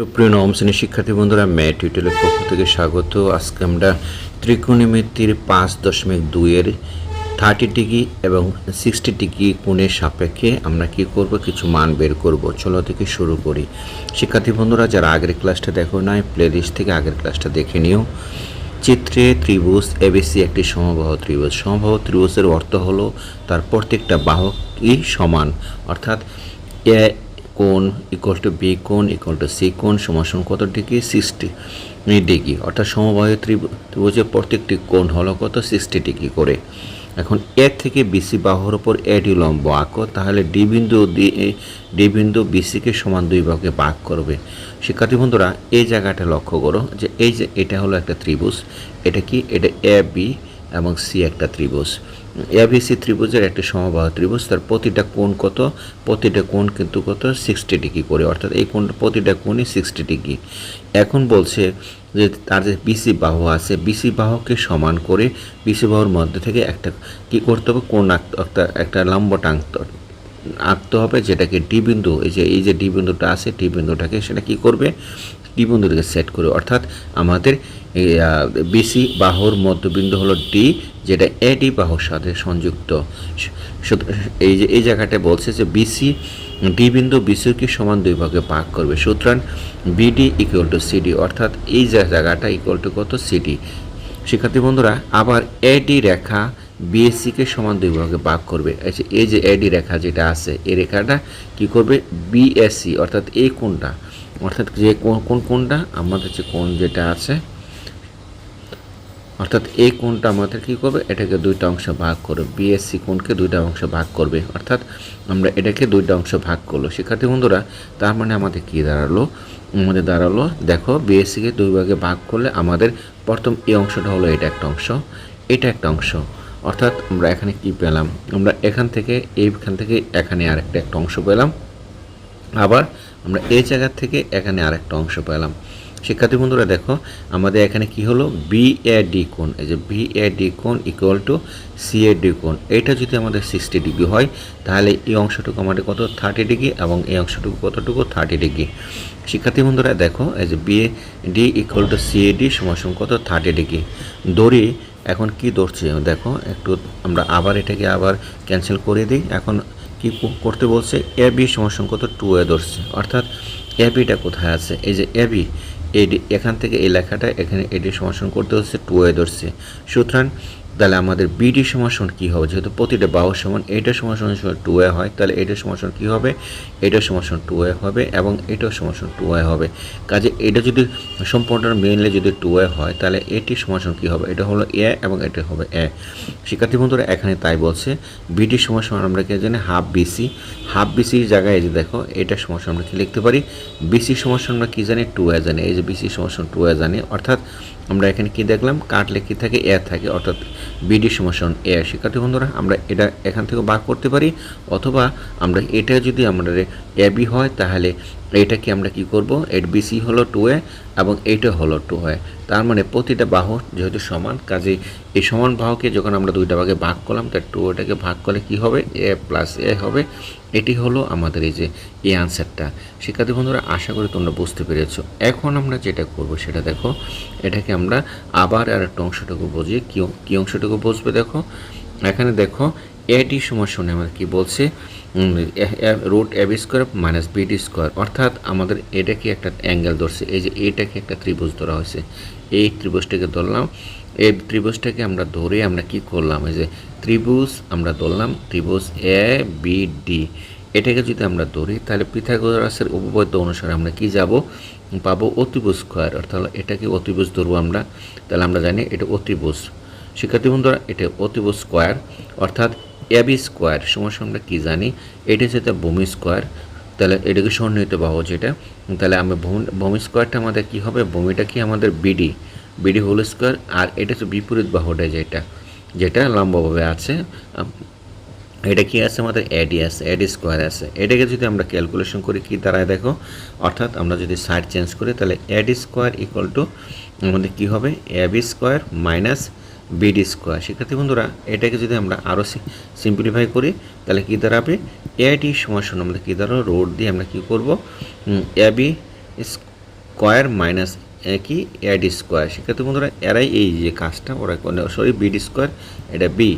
সুপ্রিয় নবম শ্রেণির শিক্ষার্থী বন্ধুরা ম্যাট টিউটোরিয়ালের পক্ষ থেকে স্বাগত। আজকে আমরা ত্রিকোণমিতির পাঁচ দশমিক দুইয়ের থার্টি ডিগ্রি এবং সিক্সটি ডিগ্রি কোণের সাপেক্ষে আমরা কি করব, কিছু মান বের করব। চলো থেকে শুরু করি। শিক্ষার্থী বন্ধুরা, যারা আগের ক্লাসটা দেখো নাই প্লে লিস্ট থেকে আগের ক্লাসটা দেখে নিও। চিত্রে ত্রিভুজ এবিসি একটি সমবাহ ত্রিভুজ। সমবাহ ত্রিভুজের অর্থ হলো তার প্রত্যেকটা বাহকই সমান। অর্থাৎ কোণ ইকুয়াল টু বি কোণ ইকুয়াল টু সি কোণ সমান কত ডিগ্রি? Sixty degree. অর্থাৎ ত্রিভু- ত্রিভুজের প্রত্যেকটি কোণ হলো কত? সিক্সটি ডিগ্রি করে। এখন এ থেকে বিসি বাহুর ওপর এডি লম্ব আঁকো, তাহলে ডি বিন্দু ডি বিন্দু বিসিকে সমান দুই ভাগে ভাগ করবে। শিক্ষার্থী বন্ধুরা, এই জায়গাটা লক্ষ্য করো যে এই যে এটা হলো একটা ত্রিভুজ, এটা কি? এটা এ বি এবং সি একটা ত্রিভুজ। এবিসি ত্রিভুজের একটি সমবাহু ত্রিভুজ, তার প্রতিটা কোণ কত? প্রতিটা কোণ কিন্তু কত? সিক্সটি ডিগ্রি করে, অর্থাৎ এই কোণ, প্রতিটা কোণই সিক্সটি ডিগ্রি। এখন বলছে যে তার যে বিসি বাহু আছে বিসি বাহুকে সমান করে বিসি বাহুর মধ্যে থেকে একটা কি করতে হবে? কোণ আঁকতে একটা লম্ব টাঙতে আঁকতে হবে যেটাকে ডি বিন্দু, এই যে এই যে ডি বিন্দুটা আছে ডি বিন্দুটাকে সেটা কি করবে? ডি বিন্দুটাকে সেট করে? অর্থাৎ আমাদের বিসি বাহুর মধ্যবিন্দু হলো ডি যেটা এ ডি বাহুর সাথে সংযুক্ত। এই যে, এই জায়গাটা বলছে যে বিসি ডি বিন্দু বিসিকে সমান দুই ভাগে ভাগ করবে। সুতরাং বিডি ইকুয়াল টু সিডি অর্থাৎ এই জায়গাটা ইকুয়াল টু কত? সিডি শিক্ষার্থী বন্ধুরা, আবার এডি রেখা বিএসসিকে সমান দুই ভাগে ভাগ করবে। এই যে এডি রেখা যেটা আছে, এই রেখাটা কি করবে? বিএসসি অর্থাৎ এই কোনটা অর্থাৎ যে কোন- কোন, কোনটা আমাদের যে কোন যেটা আছে, অর্থাৎ এই কোণটা আমাদের কি করবে? এটাকে দুইটা অংশ ভাগ করবে। বিএসসি কোণকে দুইটা অংশ ভাগ করবে? অর্থাৎ আমরা এটাকে দুইটা অংশ ভাগ করল। শিক্ষার্থী বন্ধুরা, তার মানে আমাদের কি দাঁড়াল? আমাদের দাঁড়াল, দেখো বিএসসিকে দুই ভাগে ভাগ করলে আমাদের প্রথম এই অংশটা হলো এটা একটা অংশ, এটা একটা অংশ। অর্থাৎ আমরা এখানে কি পেলাম? আমরা এখান থেকে, এইখান থেকে এখানে আরেকটা একটা অংশ পেলাম। আবার আমরা এই জায়গা থেকে এখানে আরেকটা অংশ পেলাম। শিক্ষার্থী বন্ধুরা, দেখো, আমাদের এখানে কি হলো? বি এ ডি কোণ, এই যে বি এ ডি কোণ equal to C A D কোণ। এটা যদি আমাদের সিক্সটি ডিগ্রি হয়, তাহলে এই অংশটুকু আমাদের কত? থার্টি ডিগ্রি এবং এই অংশটুকু কতটুকু? থার্টি ডিগ্রি শিক্ষার্থী বন্ধুরা, দেখো, এই যে B A D equal to C A D সমান কত? থার্টি ডিগ্রি দড়ি এখন কি ধরছে? দেখো, একটু আমরা আবার এটাকে আবার ক্যান্সেল করে দিই। এখন কি করতে বলছে? এ বি সমান কত টু এ ধরছে। অর্থাৎ এ বিটা কোথায় আছে? এই যে এ বি, এডি এখান থেকে এই লেখাটা এখানে এডি সমাসন করতে হচ্ছে টু এ ধরছে। সুতরাং তাহলে আমাদের বিডি সমাসন কী হবে যেহেতু প্রতিটা বাহু সমান এইটা সমাসন টু এ হয় তাহলে এটা সমাসন কী হবে এটা সমাসন টু এ হবে এবং এটাও সমাসন টু এ হবে কাজে এটা যদি সম্পূর্ণ মেনলি যদি টু এ হয় তাহলে এটি সমাসন কী হবে এটা হলো এ এবং এটা হবে এ শিক্ষার্থী বন্ধুরা এখানে তাই বলছে বিডি সমাসন আমরা কি জানি হাফ বিসি হাফ বিসির জায়গায় যে দেখো এটা সমাসন আমরা কি লিখতে পারি বিসি সমাসন আমরা কি জানি টু এ জানি এই যে বিসি সমাসন টু এ জানি অর্থাৎ আমরা এখানে কি দেখলাম? কাটলে কি থাকে, এ থাকে, অর্থাৎ বিডি সমাসন এ শিক্ষার্থী বন্ধুরা, আমরা এটা এখান থেকে বার করতে পারি, অথবা আমরা এটা যদি আমাদের এ হয়, তাহলে এটাকে আমরা কি করব? এর বিসি হলো টু এ এবং এইটা হলো টু এ তার মানে প্রতিটা বাহু যেহেতু সমান কাজে এই সমান বাহুকে যখন আমরা দুইটা ভাগে ভাগ করলাম, তার টু এটাকে ভাগ করলে কি হবে? এ প্লাস এ হবে। এটি হলো আমাদের এই যে এই আনসারটা শিক্ষার্থী বন্ধুরা, আশা করি তোমরা বুঝতে পেরেছ। এখন আমরা যেটা করব সেটা দেখো, এটাকে আমরা আবার আর একটা অংশটুকু বুঝি কি অংশটুকু বুঝবে দেখো? এখানে দেখো এডি সময় শুনে আমাদের কি বলছে? Root A B square minus BD square অর্থাৎ আমাদের এটাকে একটা অ্যাঙ্গেল ধরছে, এই যে এটাকে একটা ত্রিভুজ ধরা হয়েছে, এই ত্রিভুজটাকে ধরলাম, এই ত্রিভুজটাকে আমরা ধরে আমরা কি করলাম, এই যে ত্রিভুজ আমরা ধরলাম, ত্রিভুজ এ বি ডি এটাকে যদি আমরা ধরি, তাহলে পিথাগোরাসের উপপাদ্য অনুসারে আমরা কি যাব, পাবো অতিভুজ স্কোয়ার অর্থাৎ এটাকে অতিভুজ ধরবো আমরা, তাহলে আমরা জানি এটা অতিভুজ, শিক্ষার্থী বন্ধুরা, এটা অতিভুজ স্কোয়ার অর্থাৎ এবি স্কোয়ার সমস্যা আমরা কী জানি? এটা হচ্ছে ভূমি স্কোয়ার তাহলে এটাকে সন্নিহিত বাহু যেটা। তাহলে আমরা ভূমি স্কোয়ারটা আমাদের কী হবে? ভূমিটা কি আমাদের বিডি বিডি হোল স্কোয়ার আর এটা হচ্ছে বিপরীত বাহুটা যেটা। যেটা লম্বভাবে আছে। এটা কি আছে? আমাদের এডি আছে। এডি স্কোয়ার আছে। এটাকে যদি আমরা ক্যালকুলেশন করি, কি দাঁড়ায় দেখো? অর্থাৎ আমরা যদি সাইড চেঞ্জ করি, তাহলে এডি স্কোয়ার ইকুয়াল টু আমাদের কী হবে? AB square minus BD square শিক্ষার্থী বন্ধুরা, এটাকে যদি আমরা আরও সিম্পলিফাই করি, তাহলে কী দাঁড়াবে? এআইটি সমান শূন্য আমাদের কী দাঁড়াবে রোড দিয়ে আমরা কী করব? এবি স্কোয়ার মাইনাস কি? এআইডি স্কোয়ার সেক্ষেত্রে বন্ধুরা, এরাই এই যে কাজটা, ওরা সরি বিডি স্কোয়ার এটা বি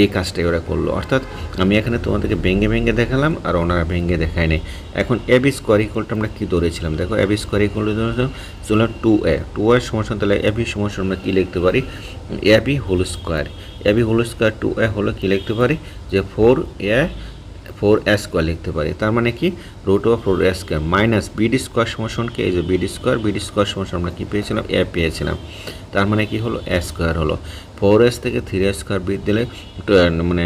এই কাজটাই ওরা করল। অর্থাৎ আমি এখানে তোমাদেরকে ভেঙে ভেঙে দেখালাম আর ওনারা ভেঙে দেখায় নেই এখন এ বি স্কোয়ার আমরা কী ধরেছিলাম? দেখো এ বি স্কোয়ার ইকুয়াল ধরেছিলাম টু এ টু এর সমস্যা তাহলে এ সমস্যা আমরা কী লিখতে পারি? A B whole square A B whole square two A হলো কী লিখতে পারি? যে four A four S square লিখতে পারি। তার মানে কি? Root of four S square minus BD square সমাসনকে এই যে বিডি স্কোয়ার বিডি স্কোয়ার সমাসন আমরা কী পেয়েছিলাম? এ পেয়েছিলাম। তার মানে কি হলো? এ স্কোয়ার হলো। ফোর এস থেকে থ্রি এস স্কোয়ার বিদ দিলে মানে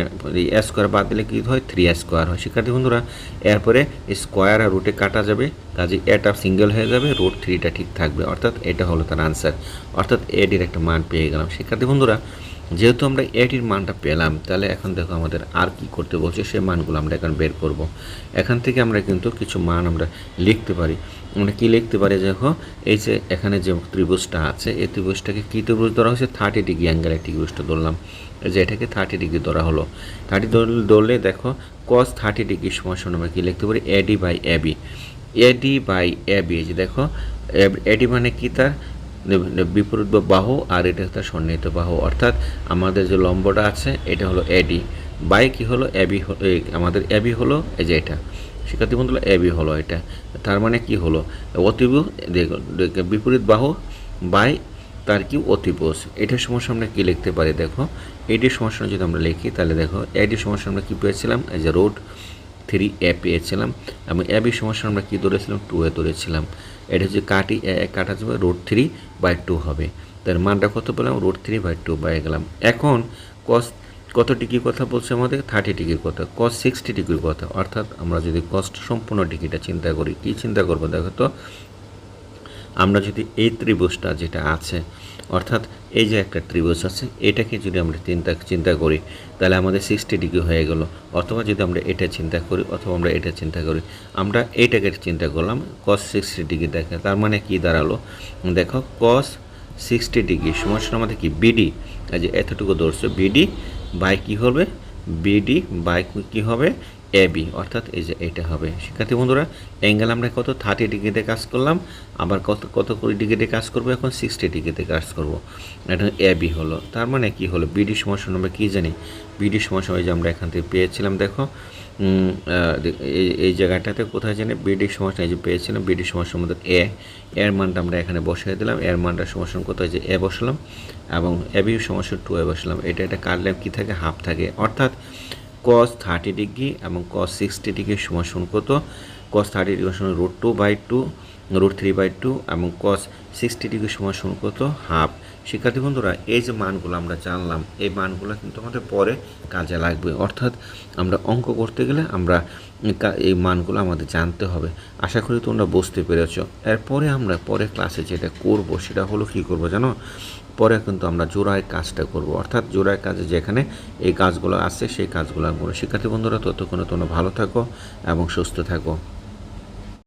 এ স্কোয়ার বাদ দিলে কী হয়? থ্রি এস স্কোয়ার হয়। শিক্ষার্থী বন্ধুরা, এরপরে স্কোয়ার আর রুটে কাটা যাবে। কাজে এটা সিঙ্গেল হয়ে যাবে, রুট থ্রিটা ঠিক থাকবে। অর্থাৎ এটা হলো তার আনসার। অর্থাৎ এটির একটা মান পেয়ে গেলাম। শিক্ষার্থী বন্ধুরা যেহেতু আমরা এটির মানটা পেলাম, তাহলে এখন দেখো আমাদের আর কি করতে বলছে, সেই মানগুলো আমরা এখন বের করব। এখান থেকে আমরা কিন্তু কিছু মান আমরা লিখতে পারি। আমরা কী লিখতে পারি দেখো, এই যে এখানে যে ত্রিভুজটা আছে, এই ত্রিভুজটাকে কী ত্রিভুজ ধরা হয়েছে? থার্টি ডিগ্রি অ্যাঙ্গেলের ত্রিভুজটা ধরলাম। এই যে এটাকে থার্টি ডিগ্রি ধরা হলো। থার্টি ধরলে দেখো কস থার্টি ডিগ্রি সমস্যা আমরা কী লিখতে পারি? AD by AB AD by AB যে দেখো এডি মানে কি তার? বিপরীত বাহু আর এটা তার সন্নিহিত বাহু। অর্থাৎ আমাদের যে লম্বটা আছে, এটা হলো এডি বাই কি হলো? এবি আমাদের এবি হলো, এই যে এটা। শিক্ষার্থী বন্ধুরা এবি হলো এটা। তার মানে কি হলো? অতিভু বিপরীত বাহু, বাই, তার কি অতিবোস। এটার সমস্যা আমরা কী লিখতে পারি, দেখো? এটির সমস্যা যদি আমরা লিখি, তাহলে দেখো এটির সমস্যা আমরা কী পেয়েছিলাম? এই যে রোড থ্রি এ পেয়েছিলাম। এবং এবি সমস্যা আমরা কী ধরেছিলাম? টু এ ধরেছিলাম। এটা হচ্ছে কাটি কাটা যাবে রোড থ্রি বাই টু হবে। তার মানটা কত পেলাম? Root three by two by গেলাম। এখন কস কত ডিগ্রির কথা বলছে আমাদের? থার্টি ডিগ্রির কথা। কস সিক্সটি ডিগ্রির কথা। অর্থাৎ আমরা যদি কস্ট সম্পূর্ণ ডিগ্রিটা চিন্তা করি, কি চিন্তা করব দেখো তো? আমরা যদি এই ত্রিভুজটা যেটা আছে, অর্থাৎ এই যে একটা ত্রিভুজ আছে, এটাকে যদি আমরা চিন্তা চিন্তা করি, তাহলে আমাদের সিক্সটি ডিগ্রি হয়ে গেল। অথবা যদি আমরা এটা চিন্তা করি, অথবা আমরা এটা চিন্তা করি, আমরা এইটাকে চিন্তা করলাম কস সিক্সটি ডিগ্রি দেখে, তার মানে কি দাঁড়াল? দেখো কস সিক্সটি ডিগ্রি সমস্যা আমাদের কি? বিডি যে এতটুকু ধরছে বিডি বাই কী হবে? বিডি বাই কী হবে? এ অর্থাৎ এই যে এটা হবে। শিক্ষার্থী বন্ধুরা অ্যাঙ্গেল আমরা কত? থার্টি ডিগ্রিতে কাজ করলাম, আবার কত কত কুড়ি ডিগ্রিতে কাজ করব? এখন সিক্সটি ডিগ্রিতে কাজ করব। এটা এ হলো। তার মানে কি হলো? বিডি সমস্যা আমরা কী জানি? বিডি সমস্যা যে আমরা এখান থেকে পেয়েছিলাম, দেখো। এই জায়গাটাতে কোথায় জানি? বিডি সমস্যা যে পেয়েছিলাম বিডি সমস্যা আমাদের এ এর মানটা আমরা এখানে বসিয়ে দিলাম। এর মানটা সমস্যা কোথায়? যে এ বসলাম এবং এ বি সমস্যা টু এ বসলাম। এটা এটা কাটলে কী থাকে? হাফ থাকে। অর্থাৎ কস থার্টি ডিগ্রি এবং কস সিক্সটি ডিগ্রি সমান কত? কস থার্টি ডিগ্রি সমান root two by two root three by two এবং কস সিক্সটি ডিগ্রি সমান কত? হাফ শিক্ষার্থী বন্ধুরা, এই যে মানগুলো আমরা জানলাম, এই মানগুলো কিন্তু আমাদের পরে কাজে লাগবে। অর্থাৎ আমরা অঙ্ক করতে গেলে আমরা এই মানগুলো আমাদের জানতে হবে। আশা করি তোমরা বুঝতে পেরেছ। এরপরে আমরা পরে ক্লাসে যেটা করব, সেটা হলো কী করব জানো? পরে কিন্তু আমরা জোড়ায় কাজটা করব। অর্থাৎ জোড়ায় কাজে যেখানে এই কাজগুলো আছে, সেই কাজগুলো করব। শিক্ষার্থী বন্ধুরা, ততক্ষণে তোমরা ভালো থাকো এবং সুস্থ থাকো।